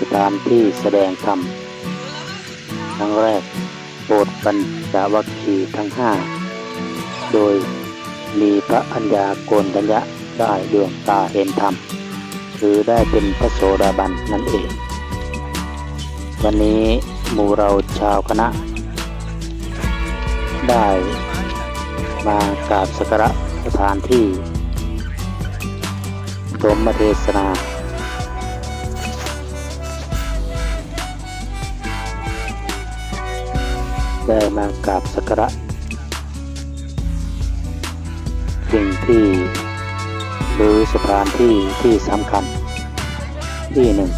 สถานที่แสดงธรรมครั้งแรกโปรดปัญจวัคคีย์ทั้งห้า โดยมีพระอัญญาโกณทัญญะได้ดวงตาเห็นธรรม คือได้เป็นพระโสดาบันนั่นเอง วันนี้หมู่เราชาวคณะ ได้มากราบสักการะสถานที่สมเทศนา ได้มากราบสักการะสิ่งที่หรือสถานที่ที่สำคัญที่หนึ่ง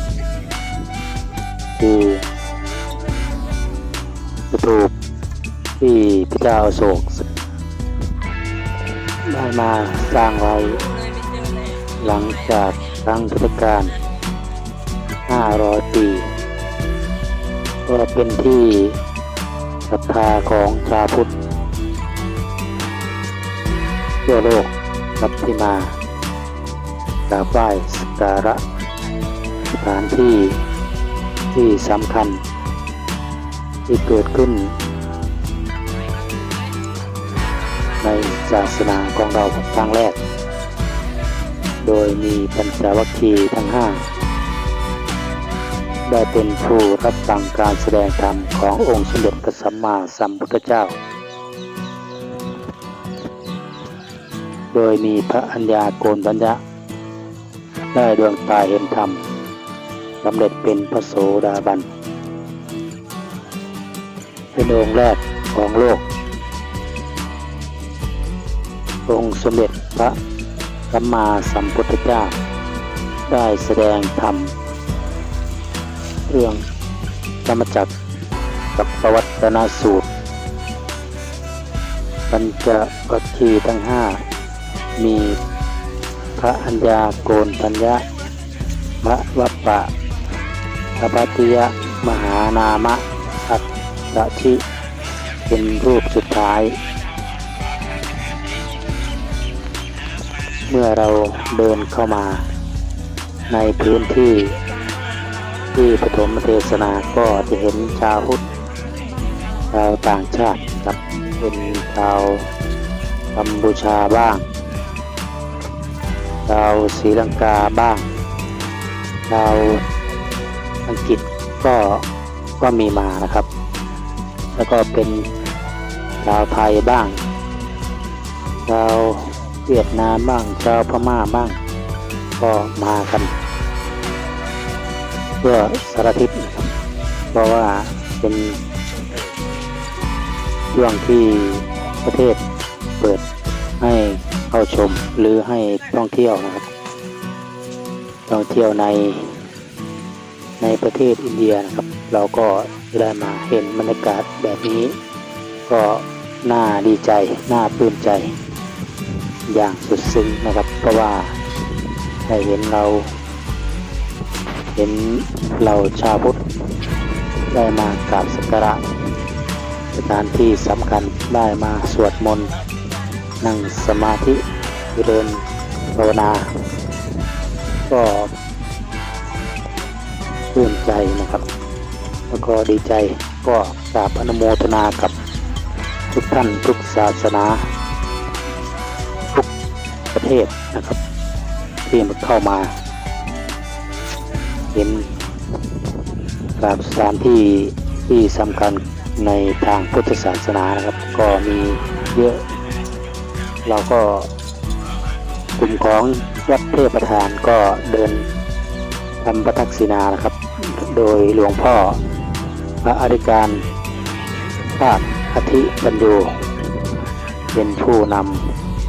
คือสถูปที่พระเจ้าโศกได้มาสร้างไว้ หลังจากครั้งพุทธกาล500 ปี ก็เป็นที่ ศรัทธาของชาวพุทธทั่วโลกรับที่มากราบไหว้สักการะสถานที่ที่สำคัญ ที่เกิดขึ้น ในศาสนาของเราครั้งแรก โดยมีปัญจวัคคีย์ทั้งห้า ได้เป็นผู้รับฟังการแสดงธรรมขององค์สมเด็จพระสัมมาสัมพุทธเจ้า โดยมีพระอัญญาโกณทัญญะ ได้ดวงตาเห็นธรรมสำเร็จเป็นพระโสดาบัน เป็นองค์แรกของโลก องค์สมเด็จพระสัมมาสัมพุทธเจ้า ได้แสดงธรรม เรื่องธรรมจักรกับประวัตนาสูตร ปัญจวัคคีย์ทั้งห้ามีพระอัญญาโกณทัญญะพระวัปปะพระพัติยะมหานามะอัตตชิเป็นรูปสุดท้าย เมื่อเราเดินเข้ามาในพื้นที่ ที่ปฐมเทศนาก็จะเห็นชาวพุทธชาวต่างชาติกับเป็นชาวกัมพูชาบ้าง ชาวศรีลังกาบ้าง ชาวอังกฤษก็ก็มีมานะครับ แล้วก็เป็นชาวไทยบ้าง ชาวเวียดนามบ้าง ชาวพม่าบ้าง ก็มากัน เพื่อสารทิศนะครับ เพราะว่าเป็นช่วงที่ประเทศเปิดให้เข้าชมหรือให้ท่องเที่ยวนะครับ ท่องเที่ยวในในประเทศอินเดียนะครับ เราก็ได้มาเห็นบรรยากาศแบบนี้ ก็น่าดีใจน่าปลื้มใจอย่างสุดซึ้งนะครับ เพราะว่าได้เห็นเรา เห็นเราชาวพุทธได้มากราบสักการะสถานที่สำคัญได้มาสวดมนต์ นั่งสมาธิเจริญภาวนา ก็ปลื้มใจนะครับ แล้วก็ดีใจก็กราบอนุโมทนากับทุกท่านทุกศาสนา ทุกประเทศนะครับ ที่มันเข้ามา ห็นกราบสถานที่ที่สำคัญในทางพุทธศาสนานะครับ ก็มีเยอะ เราก็กลุ่มของวัดเทพประธานก็เดินทำประทักษิณานะครับ โดยหลวงพ่อพระอธิการภาคอธิปัญโยเป็นผู้น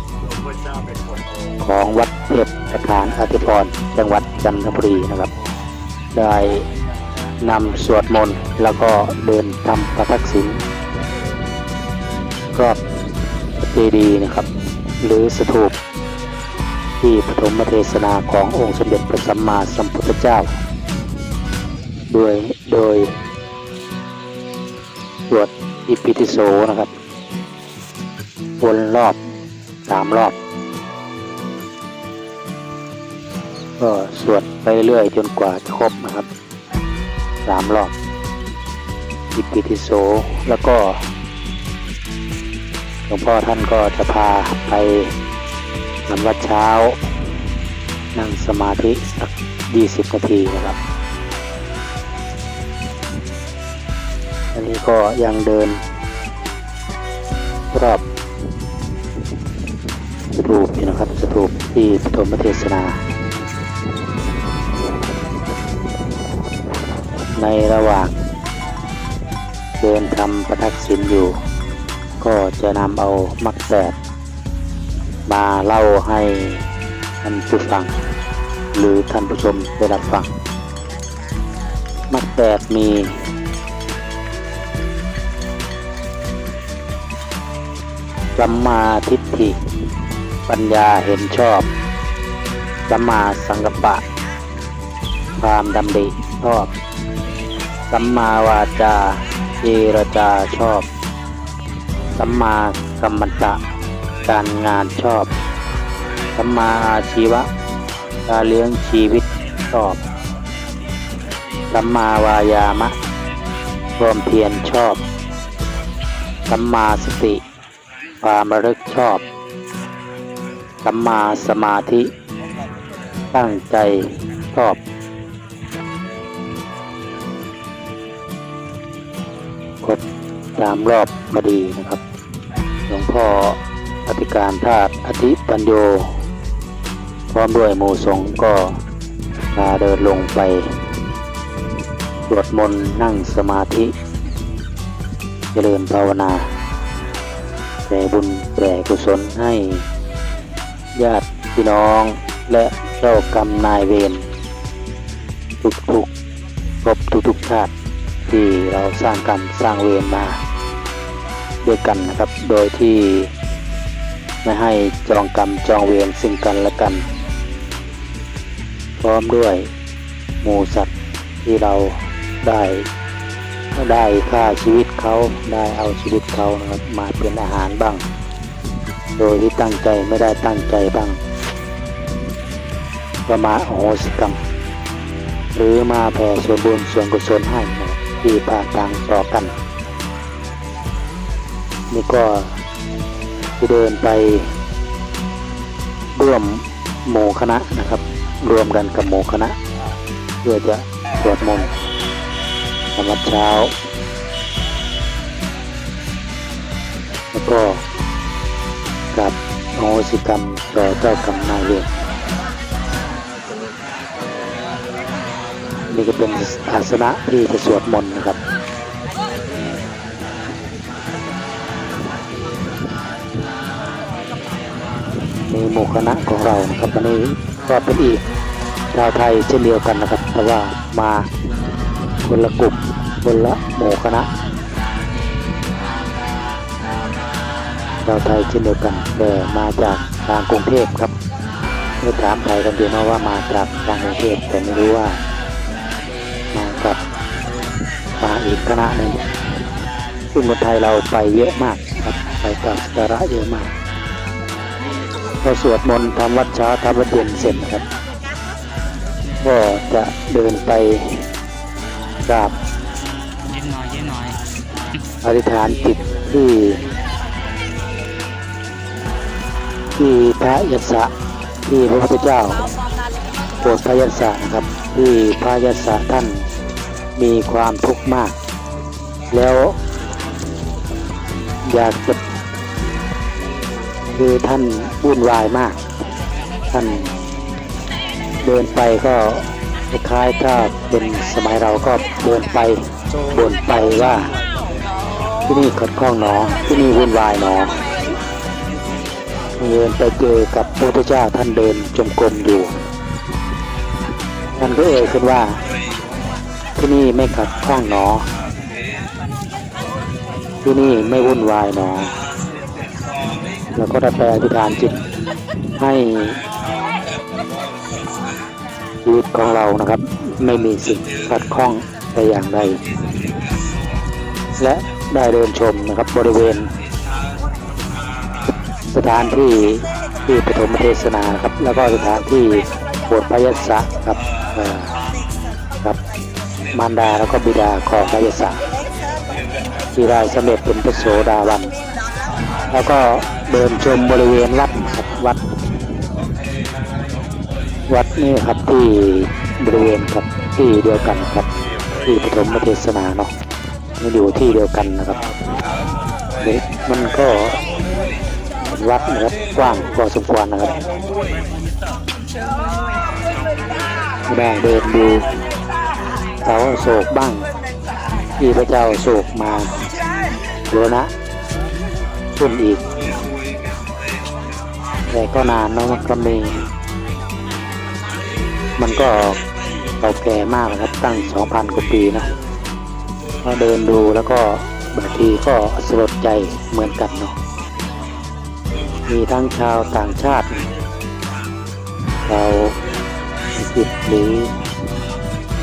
ำของวัดเทพประธานอธิพรจังหวัดจันทบุรีนะครับ ได้นำสวดมนต์แล้วก็เดินทำประทักษิณรอบเจดีย์นะครับ หรือสถูปที่ปฐมเทศนาขององค์สมเด็จพระสัมมาสัมพุทธเจ้า โดยโดยสวดอิปิติโสนะครับวนรอบสามรอบ ก็สวดไปเรื่อยจนกว่าจะครบนะครับสามรอบอิปิติโสแล้วก็หลวงพ่อท่านก็จะพาไปนำวัดเช้า นั่งสมาธิสัก 20 นาทีนะครับ อันนี้ก็ยังเดิน รอบสถูปอยู่นะครับสถูปที่ปฐมเทศนา ในระหว่าง เดินทำประทักษิณอยู่ ก็จะนำเอามักแปดมาเล่าให้ท่านผู้ฟัง หรือท่านผู้ชมได้รับฟัง มักแปดมีสัมมาทิฏฐิ ปัญญาเห็นชอบสัมมาสังกัปปะ ความดำริชอบ สัมมาวาจาเจรจาชอบ สัมมากัมมันตะ การงานชอบ สัมมาอาชีวะ การเลี้ยงชีวิตชอบ สัมมาวายามะความเพียรชอบ สัมมาสติ ความระลึกชอบ สัมมาสมาธิ ตั้งใจชอบ สามรอบพอดีนะครับ หลวงพ่ออธิการธาตุอธิปัญโย พร้อมด้วยหมู่สงฆ์ก็พาเดินลงไปสวดมนต์นั่งสมาธิ เจริญภาวนาแผ่บุญแผ่กุศลให้ ญาติพี่น้องและเจ้ากรรมนายเวรทุกทุกๆพทุกทุกๆชาติที่เราสร้างกรรมสร้างเวรมา ด้วยกันนะครับ โดยที่ไม่ให้จองกรรมจองเวรซึ่งกันและกัน พร้อมด้วยหมูสัตว์ที่เราได้ได้ฆ่าชีวิตเขาได้เอาชีวิตเขานะครับมาเป็นอาหารบ้าง โดยที่ตั้งใจไม่ได้ตั้งใจบ้างก็มาโหสิกรรม หรือมาแผ่ส่วนบุญส่วนกุศลให้ที่ผ่านทางต่อกัน นี่ก็จะเดินไปร่วมหมู่คณะนะครับ รวมกันกับหมู่คณะ เพื่อจะสวดมนต์สำหรับเช้า แล้วก็กับโหสิกรรมต่อเจ้ากรรมนายเวรนี่ก็เป็นอาสนะที่จะสวดมนต์นะครับ มีหมู่คณะของเราครับวันนี้ก็เป็นอีกชาวไทยเช่นเดียวกันนะครับ แต่ว่ามาคนละกลุ่มคนละหมู่คณะชาวไทยเช่นเดียวกันแต่มาจากทางกรุงเทพครับเมื่อถามไทยกันเดียวนะว่ามาจากทางกรุงเทพแต่ไม่รู้ว่ามากับมาอีกคณะหนึ่งซึ่งคนไทยเราไปเยอะมากครับไปกราบสาระเยอะมาก พอสวดมนต์ทำวัดเช้าทำวัดเย็นเสร็จนะครับ ก็จะเดินไปกราบอธิษฐานจิตที่ ที่พระยศะที่พระพุทธเจ้าโปรดพระยศะนะครับ ที่พระยศะท่านมีความทุกข์มาก แล้วอยากจะ คือท่านวุ่นวายมาก ท่านเดินไปก็คล้ายถ้าเป็นสมัยเราก็เดินไปบ่นไปว่า ที่นี่ขัดข้องหนอ ที่นี่วุ่นวายหนอเดินไปเจอกับพระพุทธเจ้าท่านเดินจงกรมอยู่ท่านก็เอ่ยขึ้นว่า ที่นี่ไม่ขัดข้องหนอ ที่นี่ไม่วุ่นวายหนอ แล้วก็ได้แปลอธิษฐานจิตให้ชีวิตของเรานะครับ ไม่มีสิ่งขัดข้องแต่อย่างใด และได้เดินชมนะครับบริเวณ สถานที่ที่ปฐมเทศนานครับ แล้วก็สถานที่บสถ์พระยศะกับเอ่อกับมารดาแล้วก็บิดาของพระยศะที่ได้สำเร็จเป็นพระโสดาวัน แล้วก็ เดินชมบริเวณวัดครับวัด วัดนี่ครับที่บริเวณครับที่เดียวกันครับ ที่ปฐมเทศนาเนาะมันอยู่ที่เดียวกันนะครับเด็กมันก็เป็นวัดนะครับกว้างพอสมควรนะครับแบ่งเดินดูเสาโศกบ้างที่พระเจ้าโศกมาโยนะขึ้นอีก แต่ก็นานเนาะมันก็มีมันก็เก่าแก่มากนะครับตั้ง 2,000 กว่าปีนะเราเดินดูแล้วก็บางทีก็สลดใจเหมือนกันเนาะมีทั้งชาวต่างชาติชาวอังกฤษหรือ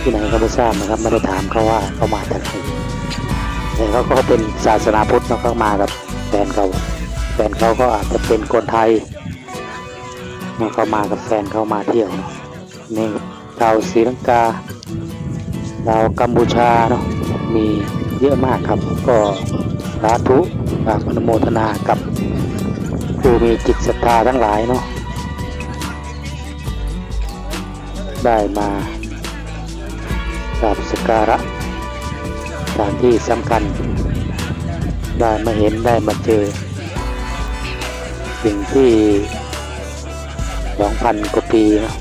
ที่ไหนก็ไม่ทราบนะครับไม่ได้ถามเขาว่าเขามาจากไหนแต่เขาก็เป็นศาสนาพุทธเนาะเขามากับแฟนเขาแฟนเขาก็อาจจะเป็นคนไทย เนาะเขามากับแฟนเขามาเที่ยวเนาะนี่ชาวศรีลังกาชาวกัมพูชาเนาะมีเยอะมากครับ ก็สาธุฝากอนุโมทนากับผู้มีจิตศรัทธาทั้งหลายเนาะได้มากราบสกการะสถานที่สำคัญ ได้มาเห็นได้มาเจอ สิ่งที่ สองพันกว่าปีนะ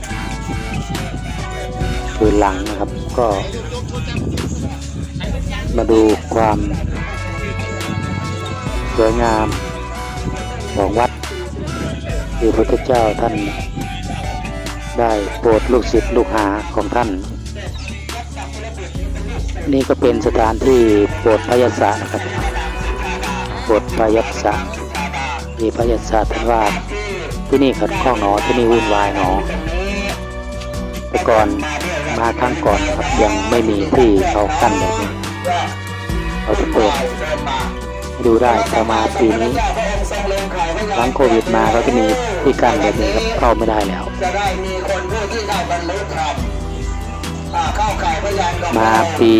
คืนหลังนะครับก็ มาดูความสวยงามของวัดที่พระพุทธเจ้าท่าน ได้โปรดลูกศิษย์ลูกหาของท่าน นี่ก็เป็นสถานที่โปรดพระยศะนะครับโปรดพระยศะที่พระยศะท่านว่า ที่นี่ขัดข้องหนอที่นี่วุ่นวายหนอแต่ก่อนมาครั้งก่อนครับยังไม่มีที่เขากั้นแบบนี้เราจะเปิดดูได้แต่มาปีนี้หลังโควิดมาก็จะมีที่กั้นแบบนี้ครับเข้าไม่ได้แล้วจะได้มีคนผู้ที่ได้บรรลุธรรมอ่าเข้าข่ายพยานกับมาปี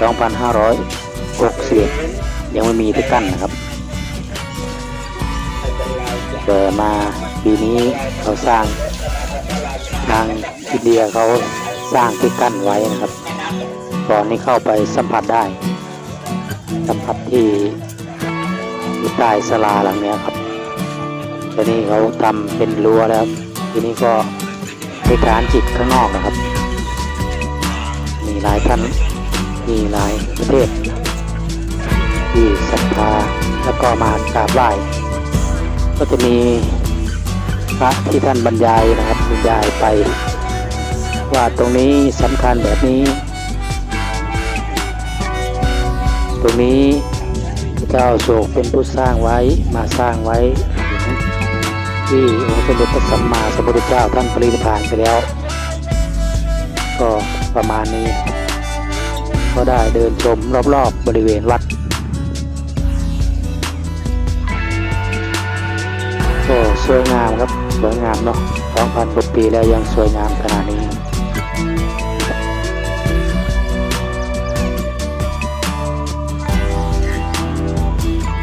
2561ยังไม่มีที่กั้นนะครับ แต่มาปีนี้เขาสร้างทางอินเดียเขาสร้างที่กั้นไว้นะครับตอนนี้เข้าไปสัมผัสได้ สัมผัสที่ใต้ศาลาหลังเนี้ยครับตอนนี้เขาทำเป็นรั้วแล้ว ทีนี้ก็ไปฐานจิตข้างนอกนะครับ มีหลายท่านมีหลายประเทศที่ศรัทธาแล้วก็มากราบไหว้ ก็จะมีพระที่ท่านบรรยายนะครับบรรยายไป ว่าตรงนี้สำคัญแบบนี้ ตรงนี้พระเจ้าโศกเป็นผู้สร้างไว้มาสร้างไว้ ที่องค์สมเด็จพระสัมมาสัมพุทธเจ้าท่านปรินิพพานไปแล้ว ก็ประมาณนี้ ก็ได้เดินชมรอบๆบริเวณวัด็สวยงามครับสวยงามเนาะ2,000กว่าปีแล้วยังสวยงามขนาดนี้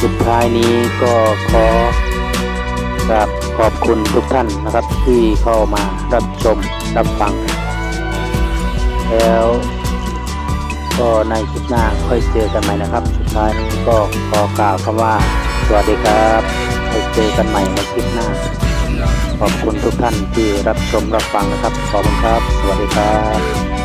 สุดท้ายนี้ก็ขอกราบขอบคุณทุกท่านนะครับที่เข้ามารับชมรับฟัง แล้วก็ในคลิปหน้าค่อยเจอกันใหม่นะครับ สุดท้ายนี้ก็ขอกล่าวคำว่า สวัสดีครับ เจอกันใหม่ในคลิปหน้า ขอบคุณทุกท่านที่รับชมรับฟังนะครับ ขอบคุณครับ สวัสดีครับ